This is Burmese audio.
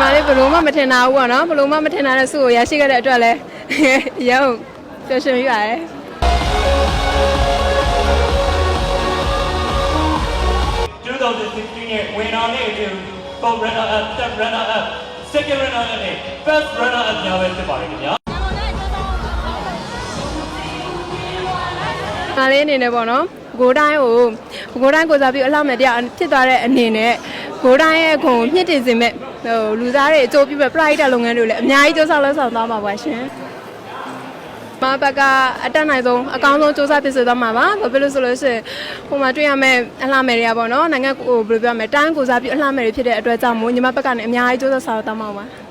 မထင်တာဘူးပေါ့နော်ဘလို့မှမထင်တာတဲ့စုကိုရရှိခဲ့တဲ့အတွက်လည်းရုံပျော်ရွှင်ပြီးပါတယ်2016ရဲ့ဝင်တော်နဲ့အတူ top runner up third runner up second runner up နဲ့ first runner up များပဲဖြစ်ပါတယ်ခင်ဗျာ။ဒါလေးအနေနဲ့ပေါ့နော်။ဂိုးတိုင်းကိုဂိုးတိုင်းကိုစားပြီးအလှမဲ့တရားဖြစ်သွားတဲ့အနေနဲ့ဂိုးတိုင်းရဲ့ခုံမြင့်တင်စေမဲ့ ဟိုလူသားတွေအကျိုးပြုမဲ့ပရိုက်တာလုပ်ငန်းတွေလည်းအများကြီးစူးစမ်းလှုပ်ဆောင်သွားမှာပါရှင်။မဘက်ကအတက်နိုင်ဆုံးအကောင်းဆုံးစူးစမ်းဖြစ်စေသွားမှာပါ။ဘာဖြစ်လို့ဆိုလို့ရှိရင်ဟိုမှာတွေ့ရမယ့်အလှမဲ့တွေကပေါ့နော်။နိုင်ငံကိုဘယ်လိုပြောမလဲတိုင်းကိုစားပြီးအလှမဲ့တွေဖြစ်တဲ့အတွက်ကြောင့်မို့ညီမဘက်ကနေအများကြီးစူးစမ်းဆောင်သွားမှာပါ။